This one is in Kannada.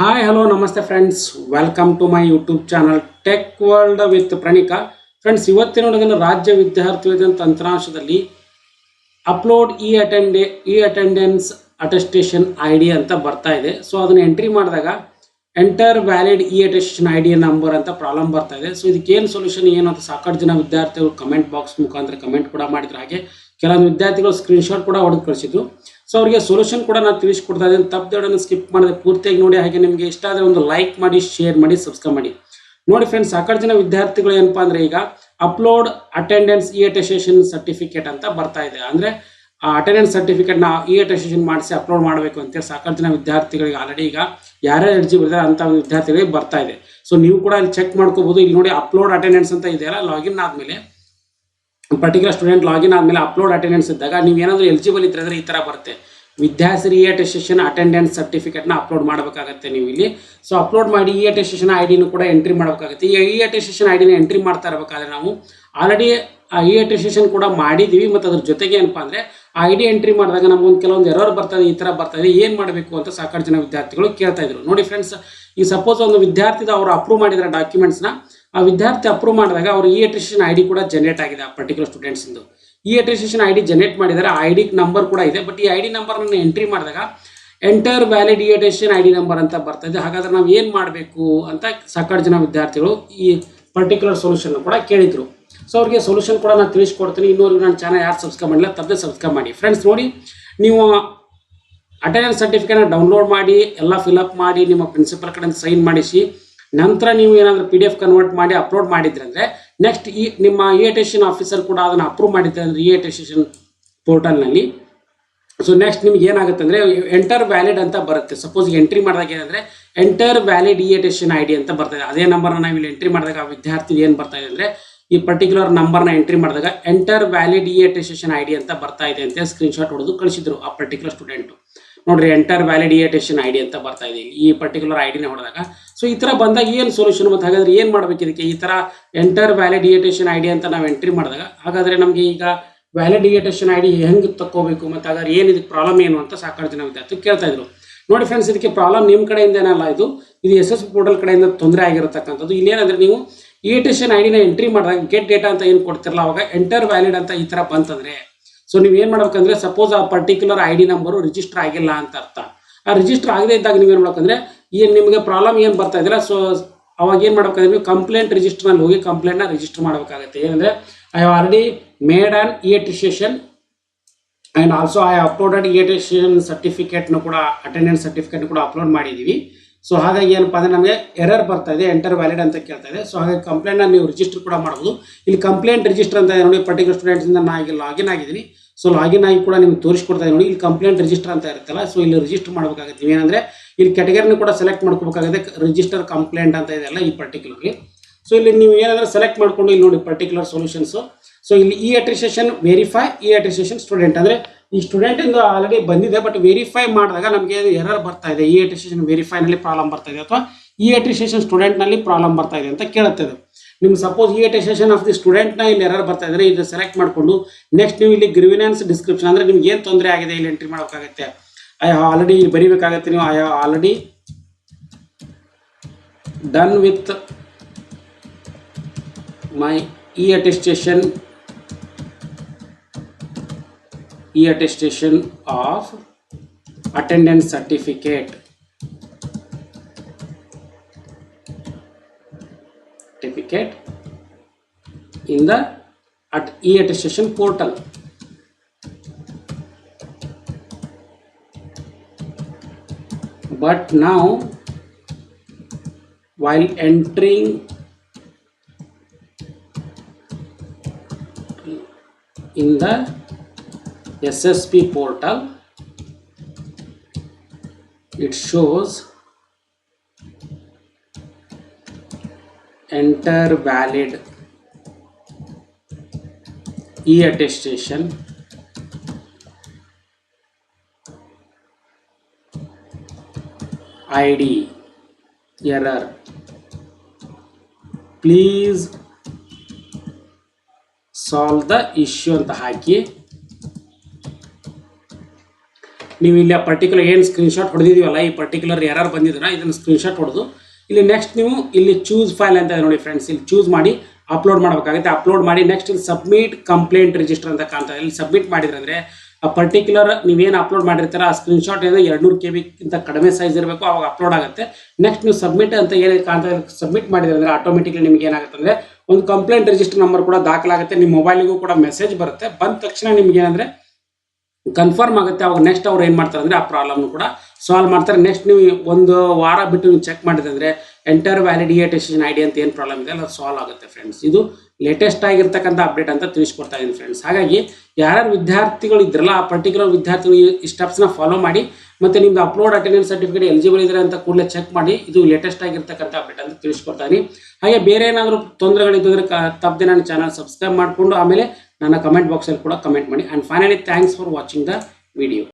ಹಾಯ್ ಹಲೋ ನಮಸ್ತೆ friends welcome to my YouTube channel tech world with Pranika friends ಇವತ್ತಿನ ಹುಡುಗನ ರಾಜ್ಯ ವಿದ್ಯಾರ್ಥಿ ವೇತನ ತಂತ್ರಾಂಶದಲ್ಲಿ upload E ಅಟೆಂಡೆ e attendance attestation I D ಅಂತ ಬರ್ತಾ ಇದೆ. ಸೊ ಅದನ್ನು ಎಂಟ್ರಿ ಮಾಡಿದಾಗ enter valid e attestation I D number ಅಂತ ಪ್ರಾಬ್ಲಮ್ ಬರ್ತಾ ಇದೆ. ಸೊ ಇದಕ್ಕೇನು ಸೊಲ್ಯೂಷನ್ ಏನು ಅಂತ ಸಾಕಷ್ಟು ಜನ ವಿದ್ಯಾರ್ಥಿಗಳು ಕಮೆಂಟ್ ಬಾಕ್ಸ್ ಮುಖಾಂತರ ಕಮೆಂಟ್ ಕೂಡ ಮಾಡಿದ್ರು ಹಾಗೆ. ಕೆಲವೊಂದು ವಿದ್ಯಾರ್ಥಿಗಳು ಸ್ಕ್ರೀನ್ಶಾಟ್ ಕೂಡ ಹೊಡೆದು ಕಳಿಸಿದ್ರು. ಸೊ ಅವರಿಗೆ ಸೊಲ್ಯೂಷನ್ ಕೂಡ ನಾನು ತಿಳಿಸ್ಕೊಡ್ತಾ ಇದ್ದೀನಿ. ತಪ್ಪದೇಳನ್ನು ಸ್ಕಿಪ್ ಮಾಡಿದೆ ಪೂರ್ತಿಯಾಗಿ ನೋಡಿ. ಹಾಗೆ ನಿಮಗೆ ಇಷ್ಟ ಆದರೆ ಒಂದು ಲೈಕ್ ಮಾಡಿ ಶೇರ್ ಮಾಡಿ ಸಬ್ಸ್ಕ್ರೈಬ್ ಮಾಡಿ. ನೋಡಿ ಫ್ರೆಂಡ್ಸ್ ಸಾಕಷ್ಟು ಜನ ವಿದ್ಯಾರ್ಥಿಗಳು ಏನಪ್ಪಾ ಅಂದರೆ ಈಗ upload attendance e attestation certificate ಅಂತ ಬರ್ತಾ ಇದೆ. ಅಂದರೆ ಆ ಅಟೆಂಡೆನ್ಸ್ ಸರ್ಟಿಫಿಕೇಟ್ನ ಇ ಅಟೆಸ್ಟೇಷನ್ ಮಾಡಿಸಿ ಅಪ್ಲೋಡ್ ಮಾಡಬೇಕು ಅಂತೇಳಿ ಸಾಕಷ್ಟು ಜನ ವಿದ್ಯಾರ್ಥಿಗಳಿಗೆ ಆಲ್ರೆಡಿ ಈಗ ಯಾರ್ಯಾರು ಅರ್ಜಿ ಬರ್ತಾರೆ ಅಂತ ವಿದ್ಯಾರ್ಥಿಗಳಿಗೆ ಬರ್ತಾ ಇದೆ. ಸೊ ನೀವು ಕೂಡ ಅಲ್ಲಿ ಚೆಕ್ ಮಾಡ್ಕೋಬೋದು. ಇಲ್ಲಿ ನೋಡಿ ಅಪ್ಲೋಡ್ ಅಟೆಂಡೆನ್ಸ್ ಅಂತ ಇದೆಯಲ್ಲ ಲಾಗಿನ್ ಆದ್ಮೇಲೆ. ಪರ್ಟಿಕ್ಯುಲರ್ ಸ್ಟೂಡೆಂಟ್ ಲಾಗಿನ್ ಆದಮೇಲೆ ಅಪ್ಲೋಡ್ ಅಟೆಂಡೆನ್ಸ್ ಇದ್ದಾಗ ನೀವು ಏನಾದರೂ ಎಲಿಜಿಬಲ್ ಇದ್ದರೆ ಅಂದರೆ ಈ ಥರ ಬರುತ್ತೆ. ವಿದ್ಯಾರ್ಥಿ ಇ ಅಟೆಸ್ಟೇಷನ್ ಅಟೆಂಡೆನ್ಸ್ ಸರ್ಟಿಫಿಕೇಟ್ನ ಅಪ್ಲೋಡ್ ಮಾಡಬೇಕಾಗತ್ತೆ ನೀವು ಇಲ್ಲಿ ಸೊ ಅಪ್ಲೋಡ್ ಮಾಡಿ ಇ ಅಟೆಸ್ಟೇಷನ್ ಐ ಡಿನೂ ಕೂಡ ಎಂಟ್ರಿ ಮಾಡಬೇಕಾಗುತ್ತೆ. ಈ ಇ ಅಟೆಸ್ಟೇಷನ್ ಐ ಡಿನ ಎಂಟ್ರಿ ಮಾಡ್ತಾ ಇರಬೇಕಾದ್ರೆ ನಾವು ಆಲ್ರೆಡಿ ಆ ಇ ಅಟೆಸ್ಟೇಷನ್ ಕೂಡ ಮಾಡಿದ್ದೀವಿ ಮತ್ತು ಅದ್ರ ಜೊತೆಗೆ ಏನಪ್ಪಾ ಅಂದರೆ ಆ ಐ ಡಿ ಎಂಟ್ರಿ ಮಾಡಿದಾಗ ನಮಗೊಂದು ಕೆಲವೊಂದು ಎರರ್ ಬರ್ತದೆ, ಈ ಥರ ಬರ್ತದೆ, ಏನು ಮಾಡಬೇಕು ಅಂತ ಸಾಕಷ್ಟು ಜನ ವಿದ್ಯಾರ್ಥಿಗಳು ಕೇಳ್ತಾ ಇದ್ರು. ನೋಡಿ ಫ್ರೆಂಡ್ಸ್ ಈ ಸಪೋಸ್ ಒಂದು ವಿದ್ಯಾರ್ಥಿದ ಅವರು ಅಪ್ರೂವ್ ಮಾಡಿದ್ರೆ ಡಾಕ್ಯುಮೆಂಟ್ಸ್ನ ಆ ವಿದ್ಯಾರ್ಥಿ ಅಪ್ರೂವ್ ಮಾಡಿದಾಗ ಅವ್ರ ಇ ಅಟ್ರಿಷನ್ ಐ ಡಿ ಕೂಡ ಜನರೇಟ್ ಆಗಿದೆ ಆ particular ಸ್ಟೂಡೆಂಟ್ಸಿಂದು e attrition I D generate ಮಾಡಿದರೆ ಐ ಡಿ ನಂಬರ್ ಕೂಡ ಇದೆ ಬಟ್ ಈ ಐ ಡಿ ನಂಬರ್ನ ಎಂಟ್ರಿ ಮಾಡಿದಾಗ enter valid e attrition I D number ಅಂತ ಬರ್ತದೆ ಹಾಗಾದ್ರೆ ನಾವು ಏನು ಮಾಡಬೇಕು ಅಂತ ಸಾಕಷ್ಟು ಜನ ವಿದ್ಯಾರ್ಥಿಗಳು ಈ ಪರ್ಟಿಕ್ಯುಲರ್ ಸೊಲ್ಯೂಷನ್ ಕೂಡ ಕೇಳಿದ್ರು. ಸೊ ಅವ್ರಿಗೆ ಸೊಲ್ಯೂಷನ್ ಕೂಡ ನಾನು ತಿಳಿಸ್ಕೊಡ್ತೀನಿ. ಇನ್ನೂರಿಗೆ ನಾನು ಚಾನಲ್ ಯಾರು ಸಬ್ಸ್ಕ್ರೈಬ್ ಮಾಡಿಲ್ಲ, ತಪ್ಪದೆ ಸಬ್ಸ್ಕ್ರೈಬ್ ಮಾಡಿ. ಫ್ರೆಂಡ್ಸ್ ನೋಡಿ, ನೀವು ಅಟೆಂಡೆನ್ಸ್ ಸರ್ಟಿಫಿಕೇಟ್ನ ಡೌನ್ಲೋಡ್ ಮಾಡಿ, ಎಲ್ಲ ಫಿಲಪ್ ಮಾಡಿ, ನಿಮ್ಮ ಪ್ರಿನ್ಸಿಪಲ್ ಕಡೆಯಿಂದ ಸೈನ್ ಮಾಡಿಸಿ ನಂತರ ನೀವು ಏನಾದರೂ ಪಿ ಡಿ ಎಫ್ ಕನ್ವರ್ಟ್ ಮಾಡಿ ಅಪ್ಲೋಡ್ ಮಾಡಿದ್ರೆ ಅಂದರೆ ನೆಕ್ಸ್ಟ್ ಈ ನಿಮ್ಮ ಇ ಟೆಸ್ಟೇಷನ್ ಆಫೀಸರ್ ಕೂಡ ಅದನ್ನು ಅಪ್ರೂವ್ ಮಾಡಿದ್ರೆ ಅಂದರೆ ಇ ಟೆಸ್ಟೇಷನ್ ಪೋರ್ಟಲ್ನಲ್ಲಿ ಸೊ ನೆಕ್ಸ್ಟ್ ನಿಮ್ಗೆ ಏನಾಗುತ್ತೆ ಅಂದರೆ ಎಂಟರ್ ವ್ಯಾಲಿಡ್ ಅಂತ ಬರುತ್ತೆ. ಸಪೋಸ್ ಎಂಟ್ರಿ ಮಾಡಿದಾಗ ಏನಂದರೆ enter valid e attestation I D ಅಂತ ಬರ್ತದೆ ಅದೇ ನಂಬರ್ನ ನಾವು ಇಲ್ಲಿ ಎಂಟ್ರಿ ಮಾಡಿದಾಗ ಆ ವಿದ್ಯಾರ್ಥಿ ಏನು ಬರ್ತಾ ಇದೆ ಅಂದರೆ, ಈ ಪರ್ಟಿಕ್ಯುಲರ್ ನಂಬರ್ನ ಎಂಟ್ರಿ ಮಾಡಿದಾಗ enter valid e attestation I D ಅಂತ ಬರ್ತಾ ಇದೆ ಅಂತ ಸ್ಕ್ರೀನ್ಶಾಟ್ ಹೊಡೆದು ಕಳಿಸಿದ್ರು ಆ ಪರ್ಟಿಕ್ಯುಲರ್ ಸ್ಟೂಡೆಂಟು ನೋಡ್ರಿ enter valid e attestation I D ಅಂತ ಬರ್ತಾ ಇದೆ. ಈ ಪರ್ಟಿಕ್ಯುಲರ್ ಐ ಡಿನ ಹೊಡೆದಾಗ ಸೊ ಈ ಥರ ಬಂದಾಗ ಏನು ಸೊಲ್ಯೂಷನ್ ಮತ್ತು? ಹಾಗಾದ್ರೆ ಏನು ಮಾಡಬೇಕು ಇದಕ್ಕೆ? ಈ ಥರ ಎಂಟರ್ ವ್ಯಾಲಿಡಿಯೇಟೇಷನ್ ಐಡಿ ಅಂತ ನಾವು ಎಂಟ್ರಿ ಮಾಡಿದಾಗ, ಹಾಗಾದರೆ ನಮಗೆ ಈಗ ವ್ಯಾಲಿಡಿಯೇಟೇಷನ್ ಐಡಿ ಹೆಂಗೆ ತಕ್ಕೋಬೇಕು ಮತ್ತು ಹಾಗಾದ್ರೆ ಏನು ಇದಕ್ಕೆ ಪ್ರಾಬ್ಲಮ್ ಏನು ಅಂತ ಸಾಕಷ್ಟು ಜನ ವಿದ್ಯಾರ್ಥಿ ಕೇಳ್ತಾ ಇದ್ರು. ನೋಡಿ ಫ್ರೆಂಡ್ಸ್ ಇದಕ್ಕೆ ಪ್ರಾಬ್ಲಮ್ ನಿಮ್ಮ ಕಡೆಯಿಂದ ಏನಲ್ಲ ಇದು ಇದು ಎಸ್ ಎಸ್ ಪೋರ್ಟಲ್ ಕಡೆಯಿಂದ ತೊಂದರೆ ಆಗಿರತಕ್ಕಂಥದ್ದು. ಇನ್ನೇನಂದ್ರೆ ನೀವು ಇಯೇಟೇಷನ್ ಐಡಿನ ಎಂಟ್ರಿ ಮಾಡಿದಾಗ ಗೆಟ್ ಡೇಟಾ ಅಂತ ಏನು ಕೊಡ್ತಿರಲ್ಲ, ಅವಾಗ ಎಂಟರ್ ವ್ಯಾಲಿಡ್ ಅಂತ ಈ ಥರ ಬಂತಂದ್ರೆ. ಸೊ ನೀವು ಏನು ಮಾಡ್ಬೇಕಂದ್ರೆ ಸಪೋಸ್ ಆ particular I D number register ಆಗಿಲ್ಲ ಅಂತ ಅರ್ಥ. ಆ ರಿಜಿಸ್ಟರ್ ಆಗದೇ ಇದ್ದಾಗ ನೀವು ಏನು ಮಾಡ್ಬೇಕಂದ್ರೆ ಏನು ನಿಮಗೆ ಪ್ರಾಬ್ಲಮ್ ಏನು ಬರ್ತಾ ಇದೆಯಲ್ಲ ಸೊ ಅವಾಗ ಏನು ಮಾಡ್ಬೇಕಂದ್ರೆ ನೀವು ಕಂಪ್ಲೇಂಟ್ ರಿಜಿಸ್ಟರ್ನಲ್ಲಿ ಹೋಗಿ ಕಂಪ್ಲೇಂಟ್ನ ರಿಜಿಸ್ಟರ್ ಮಾಡಬೇಕಾಗುತ್ತೆ. ಏನಂದರೆ I have already made on e attestation and also I uploaded e attestation ಸರ್ಟಿಫಿಕೇಟ್ನ ಕೂಡ ಅಟೆಂಡೆನ್ಸ್ ಸರ್ಟಿಫಿಕೇಟ್ ಕೂಡ ಅಪ್ಲೋಡ್ ಮಾಡಿದ್ದೀವಿ ಸೊ ಹಾಗಾಗಿ ಏನಪ್ಪ ಅಂದರೆ ನಮಗೆ ಎರರ್ ಬರ್ತಾ ಇದೆ ಎಂಟರ್ ವ್ಯಾಲಿಡ್ ಅಂತ ಕೇಳ್ತಾ ಇದೆ. ಸೊ ಹಾಗಾಗಿ ಕಂಪ್ಲೇಂಟ್ನ ನೀವು ರಿಜಿಸ್ಟರ್ ಕೂಡ ಮಾಡ್ಬೋದು ಇಲ್ಲಿ ಕಂಪ್ಲೇಂಟ್ ರಿಜಿಸ್ಟರ್ ಅಂತ ನೋಡಿ ಪರ್ಟಿಕ್ಯುಲರ್ ಸ್ಟೂಡೆಂಟ್ಸಿಂದ ನಾನು ಈಗ ಲಾಗಿನ್ ಆಗಿದ್ದೀನಿ. ಸೊ ಲಾಗಿನ್ ಆಗಿ ಕೂಡ ನಿಮ್ಗೆ ತೋರಿಸ್ಕೊಡ್ತಾ ಇದೆ ನೋಡಿ, ಇಲ್ಲಿ ಕಂಪ್ಲೇಂಟ್ ರಿಜಿಸ್ಟರ್ ಅಂತ ಇರುತ್ತಲ್ಲ ಸೊ ಇಲ್ಲಿ ರಿಜಿಸ್ಟರ್ ಮಾಡಬೇಕಾಗುತ್ತೆ. ನೀವೇನಂದರೆ ಇಲ್ಲಿ ಕ್ಯಾಟಗರಿನ ಕೂಡ ಸೆಲೆಕ್ಟ್ ಮಾಡ್ಕೋಬೇಕಾಗುತ್ತೆ ರಿಜಿಸ್ಟರ್ ಕಂಪ್ಲೇಂಟ್ ಅಂತ ಇದೆಲ್ಲ ಈ ಪರ್ಟಿಕ್ಯುಲರ್ಲಿ ಸೊ ಇಲ್ಲಿ ನೀವು ಏನಾದರೂ ಸೆಲೆಕ್ಟ್ ಮಾಡ್ಕೊಂಡು ಇಲ್ಲಿ ನೋಡಿ ಪರ್ಟಿಕ್ಯುಲರ್ ಸೊಲ್ಯೂಷನ್ಸು ಸೊ ಇಲ್ಲಿ e attestation verify e attestation student ಅಂದರೆ ಈ ಸ್ಟೂಡೆಂಟ್ ಇಂದ ಆಲ್ರೆಡಿ ಬಂದಿದೆ ಬಟ್ ವೆರಿಫೈ ಮಾಡಿದಾಗ ನಮಗೆ ಎರರ್ ಬರ್ತಾ ಇದೆ. ಇ ಅಟ್ರಿಸೇಷನ್ ವೆರಿಫೈನಲ್ಲಿ ಪ್ರಾಬ್ಲಮ್ ಬರ್ತಾ ಇದೆ ಅಥವಾ ಇ ಅಟ್ರಿಸೇಷನ್ ಸ್ಟೂಡೆಂಟ್ನಲ್ಲಿ ಪ್ರಾಬ್ಲಮ್ ಬರ್ತಾ ಇದೆ ಅಂತ ಕೇಳುತ್ತೆ ಇದು ನಿಮ್ಗೆ ಸಪೋಸ್ ಈ ಅಟ್ರಿಸೇಷನ್ ಆಫ್ ದಿ ಸ್ಟೂಡೆಂಟ್ನ ಇಲ್ಲಿ ಎರರ್ ಬರ್ತಾ ಇದ್ರೆ ಇದು ಸೆಲೆಕ್ಟ್ ಮಾಡಿಕೊಂಡು ನೆಕ್ಸ್ಟ್ ನೀವು ಇಲ್ಲಿ ಗ್ರಿವಿನೆನ್ಸ್ ಡಿಸ್ಕ್ರಿಪ್ಷನ್ ಅಂದರೆ ನಿಮ್ಗೆ ಏನು ತೊಂದರೆ ಆಗಿದೆ, ಇಲ್ಲಿ ಎಂಟ್ರಿ ಮಾಡಬೇಕಾಗುತ್ತೆ? ಐ ಆಲ್ರೆಡಿ ಇಲ್ಲಿ ಬರೀಬೇಕಾಗತ್ತೆ ನೀವು I already done with my e attestation e attestation of attendance certificate certificate in the at e-attestation portal. But now, while entering in the SSP portal, it shows enter valid e-attestation id error. Please solve the issue ಅಂತ ಹಾಕಿ. ನೀವು ಇಲ್ಲಿ ಪರ್ಟಿಕ್ಯುಲರ್ ಏನು ಸ್ಕ್ರೀನ್ಶಾಟ್ ಹೊಡೆದಿದ್ದೀವಲ್ಲ, ಈ ಪರ್ಟಿಕ್ಯುಲರ್ ಎರರ್ ಬಂದಿದ್ದೀರಾ ಇದನ್ನು ಸ್ಕ್ರೀನ್ಶಾಟ್ ಹೊಡೆದು. ಇಲ್ಲಿ ನೆಕ್ಸ್ಟ್ ನೀವು ಇಲ್ಲಿ ಚೂಸ್ ಫೈಲ್ ಅಂತ ಇದೆ ನೋಡಿ ಫ್ರೆಂಡ್ಸ್ ಇಲ್ಲಿ ಚೂಸ್ ಮಾಡಿ ಅಪ್ಲೋಡ್ ಮಾಡಬೇಕಾಗುತ್ತೆ. ಅಪ್ಲೋಡ್ ಮಾಡಿ ನೆಕ್ಸ್ಟ್ ಇಲ್ಲಿ ಸಬ್ಮಿಟ್ ಕಂಪ್ಲೇಂಟ್ ರಿಜಿಸ್ಟರ್ ಅಂತ ಕಾಣ್ತದೆ ಇಲ್ಲಿ ಸಬ್ಮಿಟ್ ಮಾಡಿದ್ರಂದ್ರೆ ಆ ಪರ್ಟಿಕ್ಯುಲರ್ ನೀವೇನು ಅಪ್ಲೋಡ್ ಮಾಡಿರ್ತೀರ, ಆ ಸ್ಕ್ರೀನ್ಶಾಟ್ ಏನೋ ಎರಡ್ನೂರು ಕೆ ಬಿಗಿಂತ ಕಡಿಮೆ ಸೈಜ್ ಇರಬೇಕು, ಅವಾಗ ಅಪ್ಲೋಡ್ ಆಗುತ್ತೆ. ನೆಕ್ಸ್ಟ್ ನೀವು ಸಬ್ಮಿಟ್ ಅಂತ ಏನು ಕಾಣ್ತಾ ಸಬ್ಮಿಟ್ ಮಾಡಿದ್ರೆ ಅಂದರೆ ಆಟೋಮೆಟಿಕ್ಲಿ ನಿಮ್ಗೆ ಏನಾಗುತ್ತೆ ಅಂದರೆ ಒಂದು ಕಂಪ್ಲೇಂಟ್ ರಿಜಿಸ್ಟರ್ ನಂಬರ್ ಕೂಡ ದಾಖಲಾಗುತ್ತೆ, ನಿಮ್ಮ ಮೊಬೈಲಿಗೂ ಕೂಡ ಮೆಸೇಜ್ ಬರುತ್ತೆ. ಬಂದ ತಕ್ಷಣ ನಿಮ್ಗೆ ಏನಂದರೆ ಕನ್ಫರ್ಮ್ ಆಗುತ್ತೆ, ಅವಾಗ ನೆಕ್ಸ್ಟ್ ಅವ್ರು ಏನು ಮಾಡ್ತಾರೆ ಅಂದರೆ ಆ ಪ್ರಾಬ್ಲಮ್ನು ಕೂಡ ಸಾಲ್ವ್ ಮಾಡ್ತಾರೆ. ನೆಕ್ಸ್ಟ್ ನೀವು ಒಂದು ವಾರ ಬಿಟ್ಟು ನೀವು ಚೆಕ್ ಮಾಡಿದ್ರೆ ಅಂದರೆ ಎಂಟರ್ ವ್ಯಾಲಿಡಿಯೇಟೇಷನ್ ಐ ಡಿ ಅಂತ ಏನು ಪ್ರಾಬ್ಲಮ್ ಇದೆ, ಅದು ಸಾಲ್ವ್ ಆಗುತ್ತೆ ಫ್ರೆಂಡ್ಸ್ ಇದು ಲೇಟೆಸ್ಟ್ ಆಗಿರ್ತಕ್ಕಂಥ ಅಪ್ಡೇಟ್ ಅಂತ ತಿಳಿಸ್ಕೊಡ್ತಾ ಇದ್ದೀನಿ ಫ್ರೆಂಡ್ಸ್ ಹಾಗಾಗಿ ಯಾರ್ಯಾರು ವಿದ್ಯಾರ್ಥಿಗಳು ಇದ್ರಲ್ಲ, ಆ ಪರ್ಟಿಕ್ಯುಲರ್ ವಿದ್ಯಾರ್ಥಿಗಳು ಈ- ಸ್ಟೆಪ್ಸ್ನ ಫಾಲೋ ಮಾಡಿ, ಮತ್ತು ನಿಮ್ದು ಅಪ್ಲೋಡ್ ಅಟೆಂಡೆನ್ಸ್ ಸರ್ಟಿಫಿಕೇಟ್ ಎಲಿಜಿಬಲ್ ಇದ್ರೆ ಅಂತ ಕೂಡಲೇ ಚೆಕ್ ಮಾಡಿ, ಇದು ಲೇಟೆಸ್ಟ್ ಆಗಿರ್ತಕ್ಕಂಥ ಅಪ್ಡೇಟ್ ಅಂತ ತಿಳಿಸ್ಕೊಡ್ತಾ ಹಾಗೆ ಬೇರೆ ಏನಾದರೂ ತೊಂದರೆಗಳಿದ್ದರೆ ಕ, ತಪ್ಪದೆ ನನ್ನ ಚಾನಲ್ ಸಬ್ಸ್ಕ್ರೈಬ್ ಮಾಡಿಕೊಂಡು, ಆಮೇಲೆ ನನ್ನ ಕಮೆಂಟ್ ಬಾಕ್ಸಲ್ಲಿ ಕೂಡ ಕಮೆಂಟ್ ಮಾಡಿ. And finally thanks for watching the video